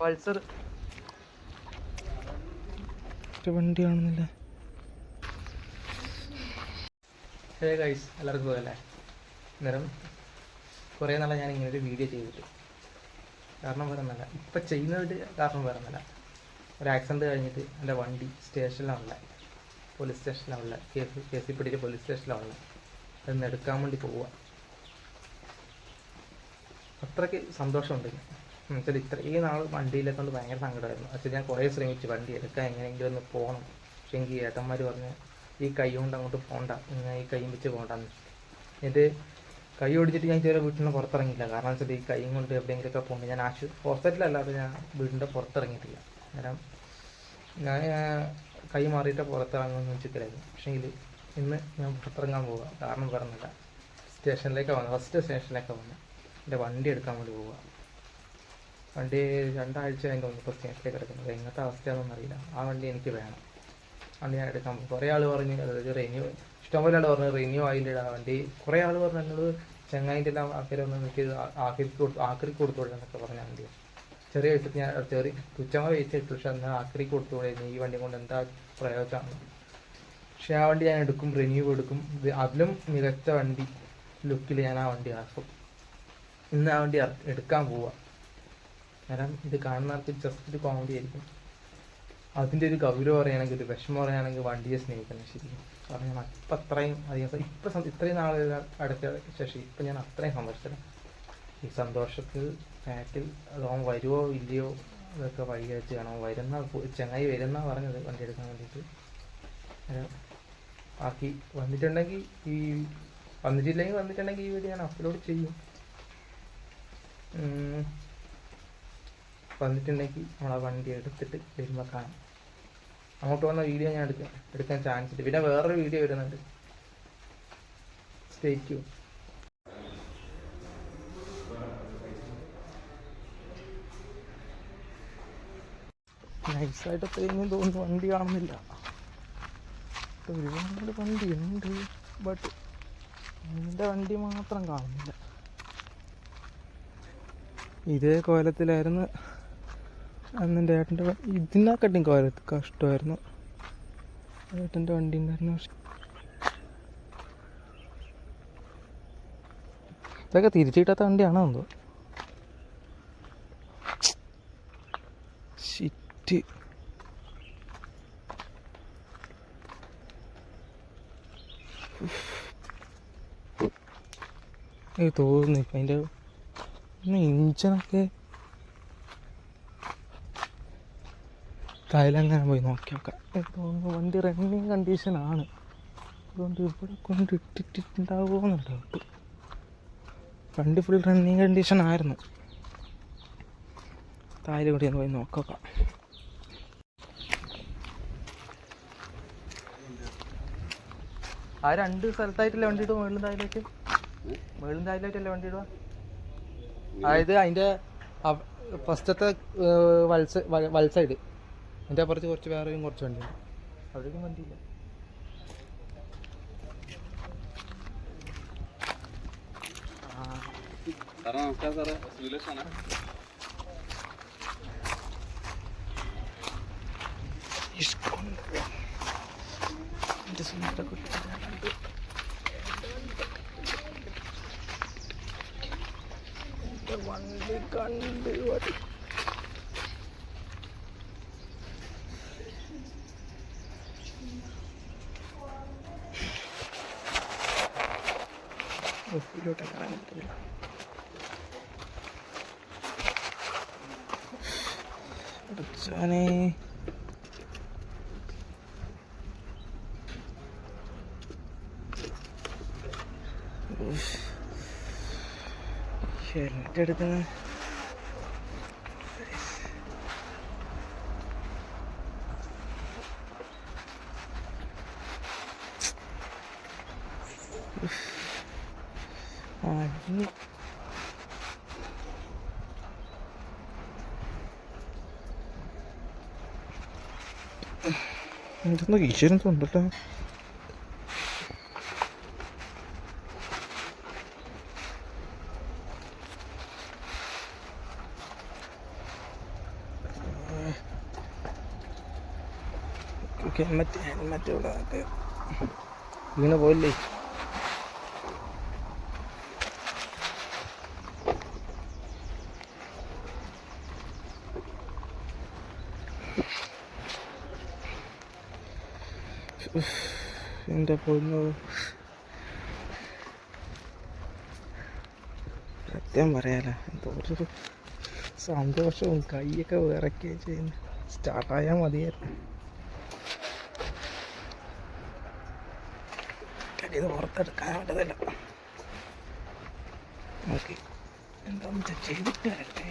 Pulsar. Hey guys എല്ലാവർക്കും പോകല്ലേ അന്നേരം കുറേ നാളെ ഞാൻ ഇങ്ങനെ ഒരു വീഡിയോ ചെയ്തിട്ട്. കാരണം വേറെ ഒന്നല്ല ഇപ്പം ചെയ്യുന്നതിൽ കാരണം വേറെ ഒന്നല്ല ഒരു ആക്സിഡന്റ് കഴിഞ്ഞിട്ട് എന്റെ വണ്ടി സ്റ്റേഷനിലാണുള്ള. പോലീസ് സ്റ്റേഷനിലാണുള്ള. കേസ് കേസിൽ പിടിച്ച പോലീസ് സ്റ്റേഷനിലാണുള്ള. അതൊന്ന് എടുക്കാൻ വേണ്ടി പോവുക അത്രയ്ക്ക് സന്തോഷമുണ്ട് എന്നുവെച്ചാൽ ഇത്രയും നാൾ വണ്ടിയിലെക്കൊണ്ട് ഭയങ്കര സങ്കടമായിരുന്നു പക്ഷേ ഞാൻ കുറേ ശ്രമിച്ചു വണ്ടി എടുക്കാൻ എങ്ങനെയെങ്കിലും ഒന്ന് പോകണം പക്ഷേ എനിക്ക് ഏട്ടന്മാർ പറഞ്ഞ് ഈ കൈ കൊണ്ട് അങ്ങോട്ട് പോകണ്ട ഇങ്ങനെ ഈ കൈയും വെച്ച് പോകണ്ടെന്ന് എന്നിട്ട് കൈ ഓടിച്ചിട്ട് ഞാൻ ഇതുവരെ വീട്ടിൽ നിന്ന് പുറത്തിറങ്ങിയില്ല. കാരണം വെച്ചാൽ ഈ കൈ കൊണ്ട് എവിടെയെങ്കിലുമൊക്കെ പോകുമ്പോൾ ഞാൻ ആശു ഹോസ്പിറ്റലല്ലാതെ ഞാൻ വീടിന്റെ പുറത്തിറങ്ങിയിട്ടില്ല. അന്നേരം ഞാൻ കൈ മാറിയിട്ട് പുറത്തിറങ്ങുമെന്ന് വെച്ചിട്ടില്ലായിരുന്നു പക്ഷേങ്കിൽ ഇന്ന് ഞാൻ പുറത്തിറങ്ങാൻ പോവുക കാരണം പറഞ്ഞില്ല സ്റ്റേഷനിലേക്ക് വന്നു. ഫസ്റ്റ് സ്റ്റേഷനിലേക്ക് വന്നു. എന്റെ വണ്ടി എടുക്കാൻ വേണ്ടി പോവുക വണ്ടി രണ്ടാഴ്ച അതിന്റെ തോന്നുന്നു ഇപ്പോൾ കിടക്കുന്നത് എങ്ങനത്തെ അവസ്ഥയാണെന്ന് അറിയില്ല. ആ വണ്ടി എനിക്ക് വേണം. വണ്ടി ഞാൻ എടുക്കാൻ പോകും കുറേ ആൾ പറഞ്ഞു അതായത് റിന്യൂ ഇഷ്ടംപോലെ ആൾ പറഞ്ഞു റിന്യൂ ആയില്ല വണ്ടി. കുറേ ആൾ പറഞ്ഞു എന്നോട് ചെങ്ങായിന്റെ എല്ലാം ആൾക്കാർ ഒന്ന് എനിക്ക് ആക്രിക്ക് കൊടുത്തു ആക്രിക്ക് കൊടുത്തോളൂ എന്നൊക്കെ പറഞ്ഞ വണ്ടി. ചെറിയ വയസ്സിൽ ഞാൻ ചെറിയ തുച്ഛമായ ഇട്ടു. പക്ഷെ എന്നാൽ ആക്രിക്ക് കൊടുത്തോളൂ ഈ വണ്ടി കൊണ്ട് എന്താ പ്രയോജനമാണ് പക്ഷെ ആ വണ്ടി ഞാൻ എടുക്കും റിന്യൂ എടുക്കും. അതിലും മികച്ച വണ്ടി ലുക്കിൽ ഞാൻ ആ വണ്ടി ആക്കും ഇന്ന് ആ വണ്ടി എടുക്കാൻ പോവാ. കാരണം ഇത് കാണുന്നവർക്ക് ജസ്റ്റ് ഒരു കോമഡി ആയിരിക്കും. അതിന്റെ ഒരു ഗൗരവം പറയുകയാണെങ്കിൽ ഒരു വിഷമം പറയുകയാണെങ്കിൽ വണ്ടിയെ സ്നേഹിക്കണം ശരിക്കും. കാരണം ഞാൻ അപ്പം അത്രയും അധികം ഇപ്പം ഇത്രയും നാളുകൾ അടുത്ത ശേഷം ഇപ്പം ഞാൻ അത്രയും സന്തോഷിച്ചില്ല ഈ സന്തോഷത്തിൽ ബാക്കിൽ അവൻ വരുമോ ഇല്ലയോ അതൊക്കെ വഴി വെച്ച് കാണാം വരുന്ന ചെങ്ങായി വരുന്ന പറഞ്ഞത് വണ്ടി എടുക്കാൻ വേണ്ടിയിട്ട്. ബാക്കി വന്നിട്ടുണ്ടെങ്കിൽ ഈ വന്നിട്ടില്ലെങ്കിൽ വന്നിട്ടുണ്ടെങ്കിൽ ഈ വീഡിയോ ഞാൻ അപ്ലോഡ് ചെയ്യും. വന്നിട്ടുണ്ടെങ്കിൽ നമ്മൾ ആ വണ്ടി എടുത്തിട്ട് വരുമ്പോൾ കാണാം. അങ്ങോട്ട് വന്ന വീഡിയോ ഞാൻ എടുക്കാം എടുക്കാൻ ചാൻസ് ഉണ്ട് പിന്നെ വേറൊരു വീഡിയോ വരുന്നുണ്ട്. സ്റ്റേറ്റ് നൈസായിട്ട് തേങ്ങി തോന്നുന്നു. വണ്ടി കാണുന്നില്ല. ഒരുപാട് വണ്ടി ഉണ്ട്. ബട്ട് എന്റെ വണ്ടി മാത്രം കാണുന്നില്ല. ഇതേ കോലത്തിലായിരുന്നു അന്ന് എന്റെ ഏട്ടന്റെ ഇതിനെക്കാട്ടും കോലത്ത് കഷ്ടമായിരുന്നു. ഏട്ടന്റെ വണ്ടി ഉണ്ടായിരുന്നു ഇതൊക്കെ തിരിച്ചു കിട്ടാത്ത വണ്ടിയാണോ എന്തോ? ഷിറ്റ് തോന്നുന്നു അതിന്റെ ഇഞ്ചനൊക്കെ കായലങ്ങനെ പോയി നോക്കി. നോക്കാം വണ്ടി റണ്ണിങ് കണ്ടീഷനാണ് അതുകൊണ്ട് ഇവിടെ കൊണ്ട് ഇട്ടിട്ടിട്ടുണ്ടാവുമെന്നുണ്ട് ഡൗട്ട് വണ്ടി ഫുൾ റണ്ണിങ് കണ്ടീഷൻ ആയിരുന്നു. താഴെ കൂടി ഒന്ന് പോയി നോക്കാം. ആ രണ്ട് സ്ഥലത്തായിട്ടല്ലേ വണ്ടി ഇടുക? മേളും താഴേക്ക് മേളും താഴേലായിട്ടല്ലേ വണ്ടി ഇടുക? അതായത് അതിന്റെ ഫസ്റ്റത്തെ വൽസ വൽ അതിന്റെ അപ്പുറത്ത് കുറച്ച് വേറെയും കുറച്ച് വണ്ടിയുണ്ട് അവിടേക്കും വണ്ടിയില്ല സാറേ നമസ്കാരം സാറേ. ശ്രീലക്ഷാണ് എന്റെ സുന്ദര കുട്ടി എന്റെ വണ്ടി കണ്ട്. വടി ഹെൽമെറ്റ് എടുക്കുന്നത്. അടിഞ്ഞ് എന്തെന്നാ ഈശ്വരൻ തൊണ്ടല്ലോ ഓക്കെ ഹെൽമറ്റ് ഹെൽമറ്റ് ഇവിടെ ഇങ്ങനെ പോയില്ലേ? എന്റെ പൊന്നു സത്യം പറയാലോ എന്തോ ഒരു സന്തോഷവും കൈയൊക്കെ വിറക്കുകയും ചെയ്യുന്നു. സ്റ്റാർട്ടായാൽ മതിയായിരുന്നു. ഇത് പുറത്തെടുക്കാൻ പറ്റത്തില്ല. ഓക്കെ എന്താണെന്ന് വെച്ചാൽ ചെയ്തിട്ട് വരട്ടെ.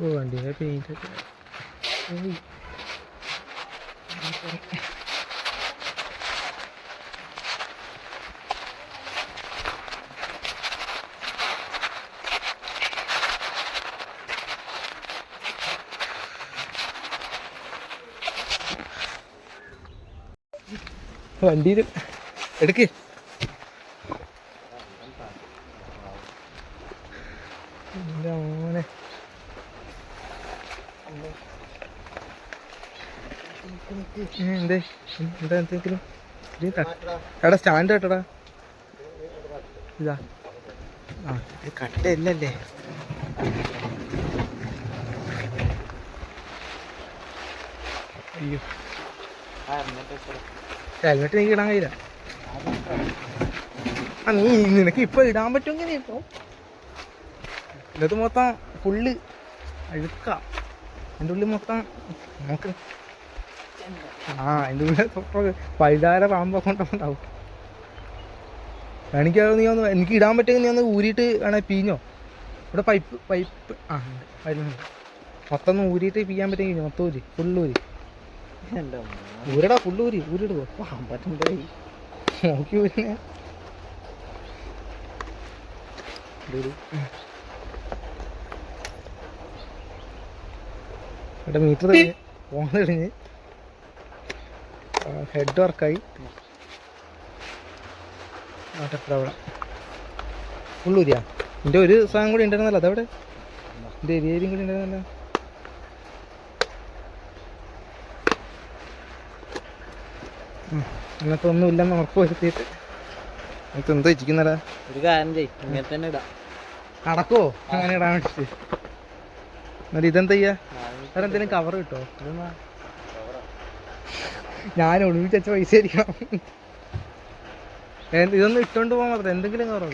ഓ വണ്ടിയുടെ പെയിന്റ് ഒക്കെ. വണ്ടിയിൽ എടുക്ക്. മോനെ. എടാ സ്റ്റാൻഡ് കേട്ടടാ. ഇതാ. ആ. ഇത് അയ്യോ. ഹെൽമെറ്റ് എനിക്ക് ഇടാൻ കഴിയില്ല. ആ നീ നിനക്ക് ഇപ്പൊ ഇടാൻ പറ്റുമെങ്കിൽ നീ ഇപ്പോ ഇതിനകത്ത് മൊത്തം ഫുള്ള് അഴുക്ക. എന്റെ ഉള്ളിൽ മൊത്തം നമുക്ക് ആ എന്റെ ഉള്ളിൽ പഴുതാര പാമ്പൊക്കെ ഉണ്ടാവും എനിക്ക് നീ ഒന്ന് എനിക്ക് ഇടാൻ പറ്റുമെങ്കിൽ നീ ഒന്ന് ഊരിയിട്ട് വേണേ പീഞ്ഞോ. ഇവിടെ പൈപ്പ് പൈപ്പ് ആ ഉണ്ട്. മൊത്തം ഒന്ന് ഊരിയിട്ട് പീയാൻ പറ്റുമെങ്കിൽ മൊത്തം ഊരി ഫുള്ള് ഊരി. ഊരടാ ഫുള്ള് ഊരി ഊരിടുവോ പറ്റണ്ടേ നോക്കി ഊരിനെ മീറ്റർ ഫോൺ കഴിഞ്ഞ് ഹെഡ് വർക്കായി. അവിടെ. ഫുള്ളൂരിയാ എന്റെ ഒരു സാധനം കൂടി ഉണ്ടായിരുന്നല്ലോ അതവിടെ? എന്റെ എരിയേരിയും കൂടി ഉണ്ടായിരുന്നല്ലോ ഇന്നത്തെ ഒന്നും ഇല്ലെന്ന് ഉറപ്പ് വരുത്തിയിട്ട് നമുക്ക് എന്താ ഇരിക്കുന്നടാ? ഒരു കാര്യം ചെയ് ഇങ്ങനെ തന്നെ ഇടാം. കടക്കോ അങ്ങനെ ഇടാൻ വേണ്ടിട്ട്. എന്നിട്ട് ഇതെന്താ ചെയ്യാ? വേറെ എന്തെങ്കിലും കവർ കിട്ടോ? ഞാൻ ഒളിവിച്ച് വെച്ച പൈസ ആയിരിക്കണം. ഇതൊന്നും ഇട്ടോണ്ട് പോകാൻ മാത്രം. എന്തെങ്കിലും കവർ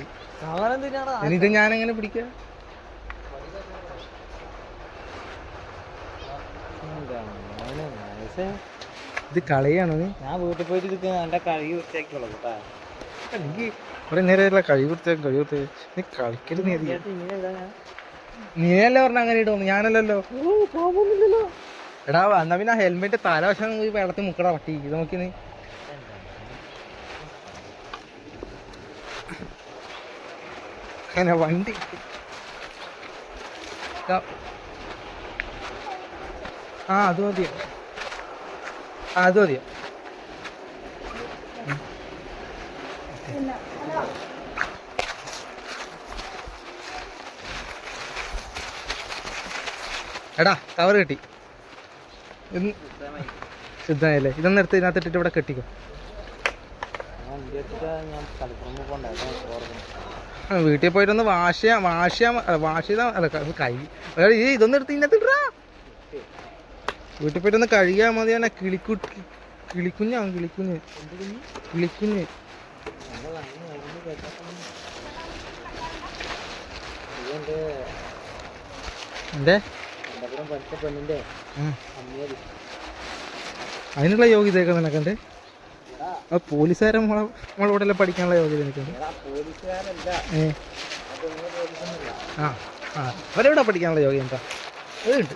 അവനെന്തിനാടാ ഇത് ഞാൻ എങ്ങനെ പിടിക്കുക ഇത് കളയാണോ നീ ഞാൻ വീട്ടിൽ പോയിട്ട് ഇത് എന്റെ കഴുകി വൃത്തിയാക്കിയുള്ളൂ കേട്ടാ എനിക്ക് കുറെ നേരമല്ല കഴിവ് വൃത്തിയാക്കും കഴിവ് വൃത്തിയാക്കും. നീ കളിക്കൽ നീ നീയല്ലേ പറഞ്ഞ അങ്ങനെ ഇടുന്നു ഞാനല്ലല്ലോ. എടാ എന്നാ പിന്നെ ഹെൽമെറ്റ് തലവശം വെള്ളത്തിൽ മുക്കട പട്ടി ഇത് നോക്കി നീ. അങ്ങനെ വണ്ടി. ആ അത് മതിയോ? അത് മതിയോ എടാ കവർ കെട്ടി. ശുദ്ധമായല്ലേ? ഇതൊന്നും എടുത്ത് ഇതിനകത്ത് ഇട്ടിട്ട് ഇവിടെ കെട്ടിക്കോ. വീട്ടിൽ പോയിട്ടൊന്ന് ചെയ്യാൻ വാഷ് ചെയ്യാൻ അല്ല, ക- ഈ ഇതൊന്നും എടുത്ത് ഇതിനകത്ത് വീട്ടിൽ പോയിട്ടൊന്ന് കഴുകിയാൽ മതി തന്നെ കിളിക്കുട്ടി കിളിക്കുഞ്ഞാ കിളിക്കുഞ്ഞ്. കിളിക്കുഞ്ഞ്. എന്തേ. അതിനുള്ള യോഗ്യതയൊക്കെ നിനക്കുണ്ട്? ആ പോലീസുകാരെ ഇവിടെ പഠിക്കാനുള്ള യോഗ്യത എനിക്കുണ്ട് ആ ആ. അവരെവിടെ പഠിക്കാനുള്ള യോഗ്യത? എന്താ അതുണ്ട്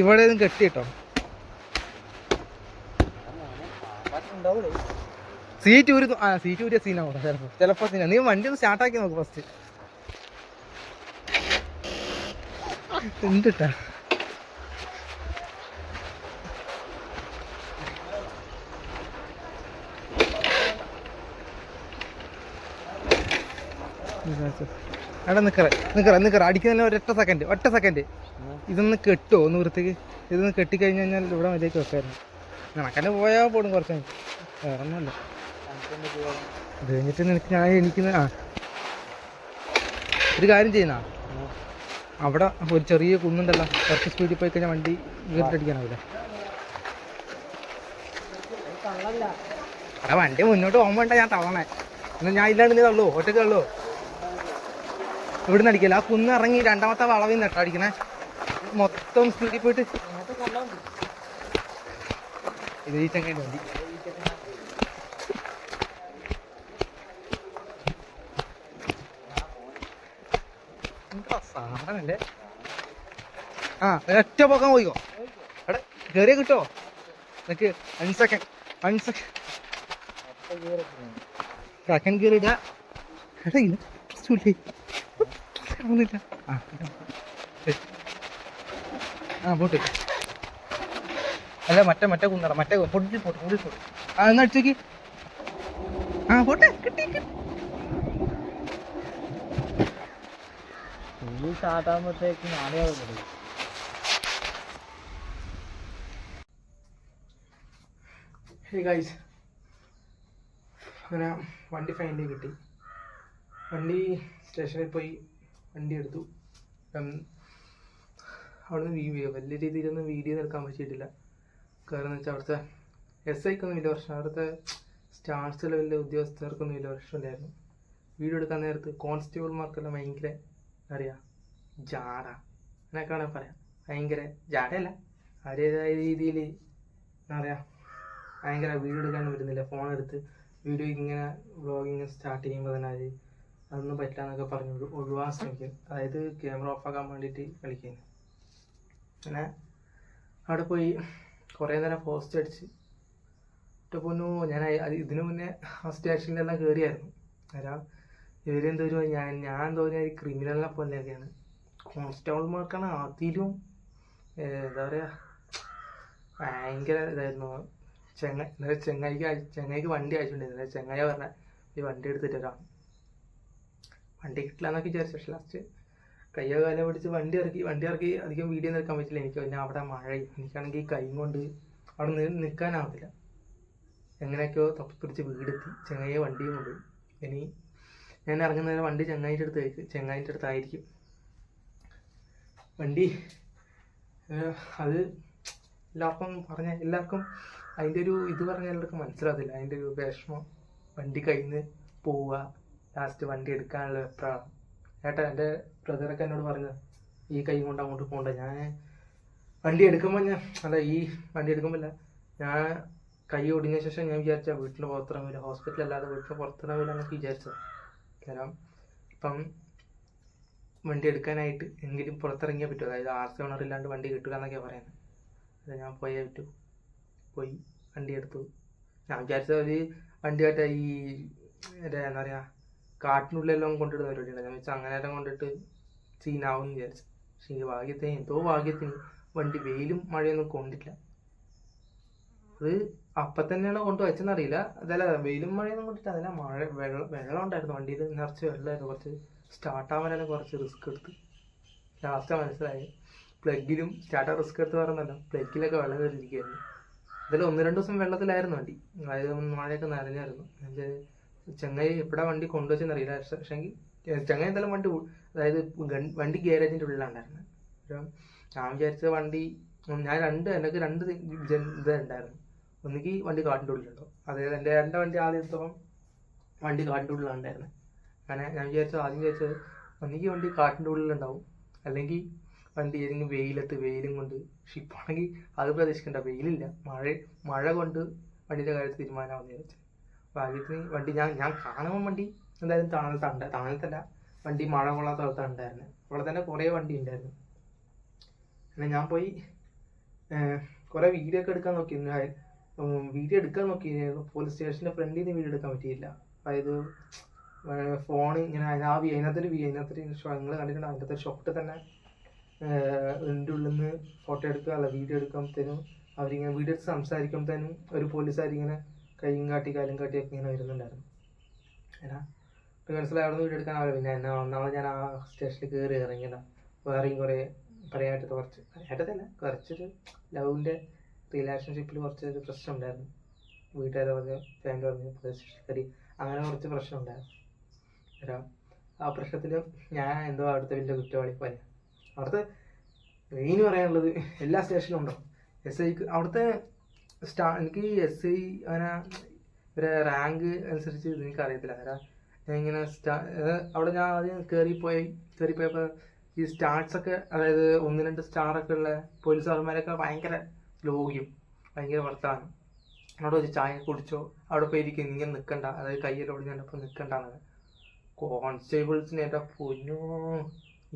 ഇവിടെ കെട്ടിട്ടോ. സീറ്റ് ഊരി ആ സീറ്റ് ഊരിയ സീനാവും ചിലപ്പോൾ ചിലപ്പോൾ സീനാ നീ വണ്ടി ഒന്ന് സ്റ്റാർട്ടാക്കി നോക്ക് ഫസ്റ്റ് എന്തിട്ടാ? എടാ നിക്കറ നിക്കറ നിക്കറ. അടിക്കുന്നതിന് ഒരൊറ്റ സെക്കൻഡ് ഒറ്റ സെക്കൻഡ് ഇതൊന്ന് കെട്ടുമോ ഒന്ന് വൃത്തിക്ക്. ഇതൊന്ന് കെട്ടിക്കഴിഞ്ഞ് കഴിഞ്ഞാൽ ഇവിടെ മതിലേക്ക് വെക്കായിരുന്നു. കണക്കന്നെ പോയാൽ പോടും കുറച്ച്. വേറെ ഒന്നുമല്ല അത് കഴിഞ്ഞിട്ട് നിനക്ക് ഞാൻ എനിക്ക് ആ. ഒരു കാര്യം ചെയ്യുന്ന? അവിടെ ഒരു ചെറിയ കുന്നുണ്ടല്ലോ. കുറച്ച് സ്പീഡിൽ പോയി കഴിഞ്ഞാൽ വണ്ടി വീട്ടിലടിക്കാനാവില്ല ആ വണ്ടി മുന്നോട്ട് പോകുമ്പോണ്ട ഞാൻ തള്ളണേ. എന്നാൽ ഞാൻ ഇല്ലാണ്ട് നീ തള്ളൂ. ഒറ്റയ്ക്ക് തള്ളൂ. ഇവിടുന്ന് അടിക്കല്ല? ആ കുന്ന് ഇറങ്ങി രണ്ടാമത്തെ വളവിൽ നിന്ന് കേട്ടോ അടിക്കണേ. മൊത്തം സ്പീഡിൽ പോയിട്ട് ഇത് ഈ ചങ്ങേന്റെ വണ്ടി. സാധനല്ലേ? ആ ഒറ്റ പോക്കാൻ പോയിക്കോ. എടാ കയറിയ കിട്ടോ? നിനക്ക് one second one second second ഇടാ എടാ ഇല്ല ആ. ആ പോട്ട്. അല്ല മറ്റേ മറ്റേ കുന്നട മറ്റേ പൊട്ടിൽ പോട്ട് പൊട്ടിൽ പോട്ട്. ആ എന്നാ അടിച്ചേക്ക് ആ പോട്ടെ കിട്ടി കിട്ടി. ഞാനേ തുടങ്ങി ഹേ ഗൈസ് അങ്ങനെ വണ്ടി ഫൈനലി കിട്ടി. വണ്ടി സ്റ്റേഷനിൽ പോയി വണ്ടി എടുത്തു. അവിടുന്ന് വീഡിയോ വലിയ രീതിയിലൊന്നും വീഡിയോ എടുക്കാൻ പറ്റിയിട്ടില്ല. കാരണം എന്ന് വെച്ചാൽ അവിടുത്തെ എസ് ഐക്കൊന്നും വലിയ പ്രശ്നം അവിടുത്തെ സ്റ്റാർസ് ലെവലിലെ ഉദ്യോഗസ്ഥർക്കൊന്നും വലിയ പ്രശ്നമില്ലായിരുന്നു വീഡിയോ എടുക്കാൻ നേരത്ത് കോൺസ്റ്റബിൾമാർക്കെല്ലാം ഭയങ്കര പറയുക ജാട. എന്നൊക്കെ വേണമെങ്കിൽ പറയാം. ഭയങ്കര ജാടയല്ല. അവരേതായ രീതിയിൽ എന്താ പറയുക ഭയങ്കര വീഡിയോ എടുക്കാൻ പറ്റുന്നില്ല. ഫോൺ എടുത്ത് വീഡിയോ ഇങ്ങനെ വ്ളോഗിങ് സ്റ്റാർട്ട് ചെയ്യുമ്പോൾ തന്നെ അത് അതൊന്നും പറ്റില്ല എന്നൊക്കെ പറഞ്ഞു ഒഴിവാൻ ശ്രമിക്കും. അതായത് ക്യാമറ ഓഫ് ആക്കാൻ വേണ്ടിയിട്ട് കളിക്കുന്നു. അങ്ങനെ അവിടെ പോയി കുറേ നേരം പോസ്റ്റ് അടിച്ച്. ഇട്ട് പൊന്നു ഞാൻ ഇതിനു മുന്നേ ആ സ്റ്റേഷനിലെല്ലാം കയറിയായിരുന്നു കാരണം ഇവരെന്തോ ഒരു ഞാൻ ഞാൻ തോന്നിയ ഒരു ക്രിമിനലിനെ പോലെയൊക്കെയാണ്. കോൺസ്റ്റബിൾമാർക്കാണ് അതിലും എന്താ പറയുക ഭയങ്കര ഇതായിരുന്നു. ചെങ്ങ എന്നാലും ചെങ്ങായിക്ക് ചെങ്ങായിക്ക് വണ്ടി അയച്ചിട്ടുണ്ടായിരുന്നു. ചെങ്ങായ പറഞ്ഞ ഈ വണ്ടി എടുത്തിട്ട് വരാം. വണ്ടി കിട്ടില്ല എന്നൊക്കെ വിചാരിച്ചു. ലാസ്റ്റ് കയ്യോ കാലം പിടിച്ച് വണ്ടി ഇറക്കി വണ്ടി ഇറക്കി അധികം വീഡിയോ എടുക്കാൻ പറ്റില്ല. എനിക്ക് പിന്നെ അവിടെ മഴയും എനിക്കാണെങ്കിൽ കൈ കൊണ്ട് അവിടെ നിൽക്കാനാവത്തില്ല എങ്ങനെയൊക്കെയോ തപ്പി പിടിച്ച് വീടെത്തി. ചെങ്ങായിയെ വണ്ടിയും കൊണ്ട് ഇനി ഞാൻ ഇറങ്ങുന്നതിന് വണ്ടി ചെങ്ങായിന്റെ അടുത്ത് ചെങ്ങായിന്റെ അടുത്തായിരിക്കും. വണ്ടി അത് എല്ലാവർക്കും പറഞ്ഞ എല്ലാവർക്കും അതിന്റെ ഒരു ഇത് പറഞ്ഞാൽ എല്ലാവർക്കും മനസ്സിലാകത്തില്ല. അതിന്റെ ഒരു വിഷമം. വണ്ടി കയ്യിൽ നിന്ന് പോവുക. ലാസ്റ്റ് വണ്ടി എടുക്കാനുള്ള വെപ്രാളം ഏട്ടാ എന്റെ ബ്രദറൊക്കെ എന്നോട് പറഞ്ഞു ഈ കൈ കൊണ്ട് അങ്ങോട്ട് പോകണ്ട ഞാൻ വണ്ടി എടുക്കുമ്പോൾ ഞാൻ അല്ല ഈ വണ്ടി എടുക്കുമ്പോൾ അല്ല ഞാൻ കൈ ഒടിഞ്ഞ ശേഷം ഞാൻ വിചാരിച്ച വീട്ടിൽ പുറത്തിറങ്ങില്ല ഹോസ്പിറ്റൽ അല്ലാതെ വീട്ടിൽ പുറത്തിറങ്ങില്ല എന്നൊക്കെ വിചാരിച്ചത്. കാരണം ഇപ്പം വണ്ടി എടുക്കാനായിട്ട് എങ്കിലും പുറത്തിറങ്ങിയാൽ പറ്റും. അതായത് ആർ സി ഓണർ ഇല്ലാണ്ട് വണ്ടി കിട്ടുക എന്നൊക്കെയാണ് പറയുന്നത് അത് ഞാൻ പോയേ പറ്റൂ. പോയി വണ്ടി എടുത്തു. ഞാൻ വിചാരിച്ച ഒരു വണ്ടി ആയിട്ട് ഈ എന്താ പറയുക കാട്ടിനുള്ളിലെല്ലാം കൊണ്ടിടുന്ന പരിപാടിയുണ്ട് ഞാൻ അങ്ങനെ എല്ലാം കൊണ്ടിട്ട് സീനാവും വിചാരിച്ചു. പക്ഷേ ഈ ഭാഗ്യത്തിന് എന്തോ ഭാഗ്യത്തിന്. വണ്ടി വെയിലും മഴയൊന്നും കൊണ്ടില്ല അത് അപ്പം തന്നെയാണ് കൊണ്ട് വെച്ചെന്നറിയില്ല. അതല്ല വെയിലും മഴയൊന്നും കൊണ്ടിട്ട് അതല്ല മഴ വെള്ളം വെള്ളം ഉണ്ടായിരുന്നു വണ്ടിയിൽ. നിറച്ച് വെള്ളമായിരുന്നു. കുറച്ച് സ്റ്റാർട്ട് ആവാൻ കുറച്ച് റിസ്ക് എടുത്ത്. ലാസ്റ്റ് മനസ്സിലായി പ്ലഗിലും സ്റ്റാർട്ടർ റിസ്ക് എടുത്ത് പറഞ്ഞല്ലോ. പ്ലഗിലൊക്കെ വെള്ളം കയറിയിരിക്കുകയായിരുന്നു. അതിൽ ഒന്ന് രണ്ട് ദിവസം വെള്ളത്തിലായിരുന്നു വണ്ടി. അതായത് മഴയൊക്കെ നനഞ്ഞായിരുന്നു. എന്നുവെച്ചാൽ ചെങ്ങായി എപ്പോഴാ വണ്ടി കൊണ്ടുവച്ചെന്നറിയില്ല പക്ഷേങ്കിൽ ചങ്ങായി എന്തായാലും വണ്ടി അതായത് വണ്ടി ഗ്യാരേജിന്റെ ഉള്ളിലുണ്ടായിരുന്നത് അപ്പം ഞാൻ വിചാരിച്ച വണ്ടി ഞാൻ രണ്ട് എനിക്ക് രണ്ട് ഇത് ഉണ്ടായിരുന്നു. ഒന്നുകിൽ വണ്ടി കാട്ടിന്റെ ഉള്ളിലുണ്ടോ? അതായത് എന്റെ എന്റെ വണ്ടി ആദ്യം എടുത്തപ്പം വണ്ടി കാട്ടിന്റെ ഉള്ളിലുണ്ടായിരുന്നു. അങ്ങനെ ഞാൻ വിചാരിച്ചത് ആദ്യം വിചാരിച്ചത് ഒന്നുകിൽ വണ്ടി കാട്ടിന്റെ ഉള്ളിലുണ്ടാവും. അല്ലെങ്കിൽ വണ്ടി ഏതെങ്കിലും വെയിലത്ത് വെയിലും കൊണ്ട് ഷിപ്പാണെങ്കിൽ അത് പ്രതീക്ഷിക്കേണ്ട. വെയിലില്ല. മഴ മഴ കൊണ്ട് വണ്ടിയുടെ കാര്യത്തിൽ തീരുമാനമാണെന്ന് വിചാരിച്ചു. ഭാഗ്യത്തിന് വണ്ടി ഞാൻ ഞാൻ കാണുമ്പോൾ വണ്ടി എന്തായാലും തണലത്തുണ്ട് താണത്തല്ല വണ്ടി മഴ കൊള്ളാത്ത സ്ഥലത്താണ് ഉണ്ടായിരുന്നത് അവിടെ തന്നെ കുറേ വണ്ടി ഉണ്ടായിരുന്നു. പിന്നെ ഞാൻ പോയി കുറേ വീഡിയോ ഒക്കെ എടുക്കാൻ നോക്കി. വീഡിയോ എടുക്കാൻ നോക്കി. പോലീസ് സ്റ്റേഷന്റെ ഫ്രണ്ടിൽ നിന്ന് വീഡിയോ എടുക്കാൻ പറ്റിയില്ല. അതായത് ഫോൺ ഇങ്ങനെ ആ അതിനകത്തൊരു അതിനകത്തൊരു നിങ്ങൾ കണ്ടിട്ടുണ്ട് അതിന്റെ അകത്തൊരു ഷോട്ട് തന്നെ എന്റെ ഉള്ളിൽ നിന്ന് ഫോട്ടോ എടുക്കുക അല്ല വീഡിയോ എടുക്കുമ്പോഴത്തേനും അവരിങ്ങനെ വീഡിയോ എടുത്ത് സംസാരിക്കുമ്പോഴത്തേനും ഒരു പോലീസുകാർ ഇങ്ങനെ കൈയും കാട്ടി കാലും കാട്ടിയൊക്കെ ഇങ്ങനെ വരുന്നുണ്ടായിരുന്നു. ഏനാ റിഹേഴ്സൽ അവിടെ വീഡിയോ എടുക്കാനാവില്ല പിന്നെ എന്നെ ഒന്നാമത് ഞാൻ ആ സ്റ്റേഷനിൽ കയറി ഇറങ്ങിയതാ വേറെയും കുറേ പറയാനായിട്ട് കുറച്ച് പറയാനായിട്ടല്ല കുറച്ചൊരു ലവിന്റെ റിലേഷൻഷിപ്പിൽ കുറച്ചൊരു പ്രശ്നം ഉണ്ടായിരുന്നു. വീട്ടുകാർ പറഞ്ഞു ഫാമിലി പറഞ്ഞ് പോലീസ് സ്റ്റേഷനിൽ കയറി അങ്ങനെ കുറച്ച് പ്രശ്നം ഉണ്ടായിരുന്നു. ആ പ്രശ്നത്തിൽ ഞാൻ എന്തോ അവിടുത്തെ വലിയ കുറ്റവാളി പോലെ അവിടുത്തെ മെയിൻ പറയാനുള്ളത് എല്ലാ സ്റ്റേഷനിലും ഉണ്ടോ? എസ് ഐക്ക് അവിടുത്തെ സ്റ്റാ എനിക്ക് എസ് ഐ അങ്ങനെ ഇവരെ റാങ്ക് അനുസരിച്ച് എനിക്ക് അറിയത്തില്ല. അന്നേരം ഞാൻ ഇങ്ങനെ സ്റ്റാ അവിടെ ഞാൻ ആദ്യം കയറിപ്പോയി കയറിപ്പോയപ്പോൾ ഈ സ്റ്റാർട്സ് ഒക്കെ അതായത് ഒന്ന് രണ്ട് സ്റ്റാറൊക്കെ ഉള്ള പോലീസുകാരന്മാരൊക്കെ ഭയങ്കര ലോകിയും ഭയങ്കര വർത്താനം. എന്നോട് ഒരു ചായ കുടിച്ചോ അവിടെ പോയി ഇരിക്കും ഇങ്ങനെ നിൽക്കണ്ട അതായത് കയ്യിലോട് ഞാനിപ്പോൾ നിൽക്കണ്ടാന്ന് കോൺസ്റ്റേബിൾസിന് എന്റെ പൊന്നോ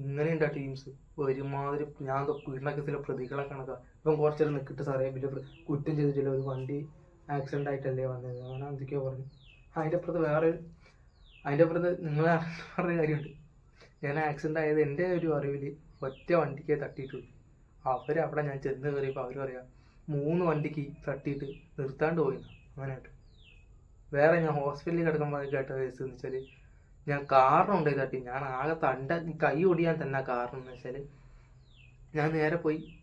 ഇങ്ങനെയുണ്ടാ ടീംസ് ഒരുമാതിരി ഞാൻ എന്തോ പീഡനക്കത്തിലെ പ്രതികളെ കണക്കാ. ഇപ്പം കുറച്ചു നേരം നിൽക്കിട്ട് സാറേ പ്ര- കുറ്റം ചെയ്തിട്ടില്ല ഒരു വണ്ടി ആക്സിഡന്റ് ആയിട്ടല്ലേ വന്നത്. അങ്ങനെ എന്തൊക്കെയോ പറഞ്ഞു. അതിന്റെ അപ്പുറത്ത് വേറെ അതിന്റെ അപ്പുറത്ത് നിങ്ങൾ പറഞ്ഞ കാര്യമുണ്ട്. ഞാൻ ആക്സിഡന്റ് ആയത് എന്റെ ഒരു അറിവിൽ ഒറ്റ വണ്ടിക്ക് തട്ടിയിട്ടുള്ളൂ. അവർ അവിടെ ഞാൻ ചെന്ന് കയറിയപ്പോൾ അവർ പറയാം മൂന്ന് വണ്ടിക്ക് തട്ടിയിട്ട് നിർത്താണ്ട് പോയിന്ന്. അങ്ങനെയായിട്ട്. വേറെ ഞാൻ ഹോസ്പിറ്റലിൽ കിടക്കുമ്പോൾ കേട്ട കേസ് എന്ന് വെച്ചാൽ ഞാൻ കാറിനുണ്ടായി തട്ടി. ഞാൻ ആകെ തണ്ട കൈ ഒടിയാൻ തന്നെ കാരണം എന്ന് വെച്ചാൽ ഞാൻ നേരെ പോയി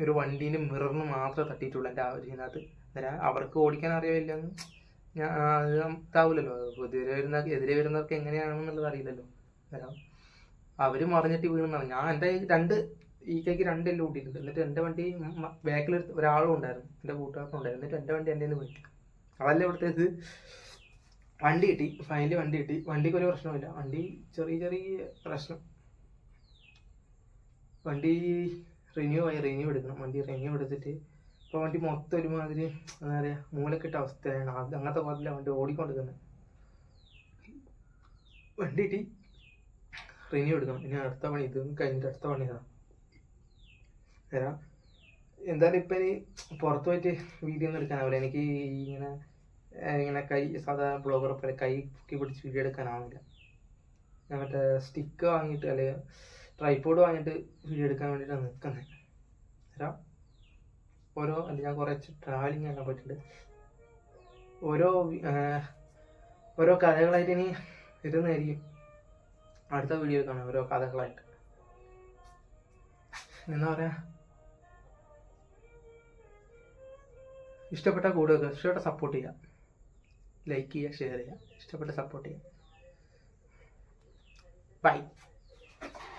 ഒരു വണ്ടീന്റെ മിററിന് മാത്രമേ തട്ടിയിട്ടുള്ളൂ എന്റെ ആ ഒരു അന്നേരം അവർക്ക് ഓടിക്കാൻ അറിയില്ലെന്ന് ഞാൻ അത് ഇതാവില്ലല്ലോ എതിരെ വരുന്ന എതിരെ വരുന്നവർക്ക് എങ്ങനെയാണെന്നുള്ളത് അറിയില്ലല്ലോ. അന്നേരം അവർ മറിഞ്ഞിട്ട് വീണെന്നാണ്. ഞാൻ എന്റെ രണ്ട് ഈ കൈക്ക് രണ്ടെല്ലാം കൂട്ടിയിട്ടുണ്ട്. എന്നിട്ട് എന്റെ വണ്ടി ബാക്കിൽ ഒരാളും ഉണ്ടായിരുന്നു. എന്റെ കൂട്ടുകാർക്കും ഉണ്ടായിരുന്നു. എന്നിട്ട് എന്റെ വണ്ടി എന്റെ പോയി. അതല്ല ഇവിടുത്തെ വണ്ടി കിട്ടി. ഫൈനലി വണ്ടി കിട്ടി. വണ്ടിക്ക് ഒരു പ്രശ്നമില്ല വണ്ടി ചെറിയ ചെറിയ പ്രശ്നം. വണ്ടി റിന്യൂ ആയി റിന്യൂ എടുക്കണം. വണ്ടി റിന്യൂ എടുത്തിട്ട് ഇപ്പോൾ വണ്ടി മൊത്തം ഒരുമാതിരി എന്താ പറയാ മൂലക്കിട്ട അവസ്ഥയാണ്. അത് അങ്ങനത്തെ പോലല്ല വണ്ടി ഓടിക്കൊണ്ടിരിക്കുന്നത് വണ്ടി കിട്ടി റിന്യൂ എടുക്കണം. ഇനി അടുത്ത പണി ഇത് കഴിഞ്ഞിട്ട് അടുത്ത പണി ഇതാണ് തരാം എന്തായാലും ഇപ്പം ഇനി പുറത്ത് പോയിട്ട് വീഡിയോ ഒന്നും എടുക്കാനാവില്ല. എനിക്ക് ഇങ്ങനെ ഇങ്ങനെ കൈ സാധാരണ ബ്ലോഗർ പോലെ കൈ പൊക്കി പിടിച്ച് വീഡിയോ എടുക്കാനാവില്ല. മറ്റേ സ്റ്റിക്ക് വാങ്ങിയിട്ട് അല്ലെങ്കിൽ ട്രൈപ്പോഡ് വാങ്ങിയിട്ട് വീഡിയോ എടുക്കാൻ വേണ്ടിയിട്ടാണ് നിൽക്കുന്നത് തരാം ഓരോ അല്ല ഞാൻ കുറച്ച് ട്രാവലിംഗ് ചെയ്യാൻ പറ്റുന്നുണ്ട് ഓരോ ഓരോ കഥകളായിട്ട് ഇനി ഇരുന്നായിരിക്കും അടുത്ത വീഡിയോ കാണാം ഓരോ കഥകളായിട്ട്. എന്താ പറയാ? ഇഷ്ടപ്പെട്ട കൂടുതൽ ഇഷ്ടപ്പെട്ട സപ്പോർട്ട് ചെയ്യുക ലൈക്ക് ചെയ്യുക ഷെയർ ചെയ്യുക ഇഷ്ടപ്പെട്ട സപ്പോർട്ട് ചെയ്യുക ബൈ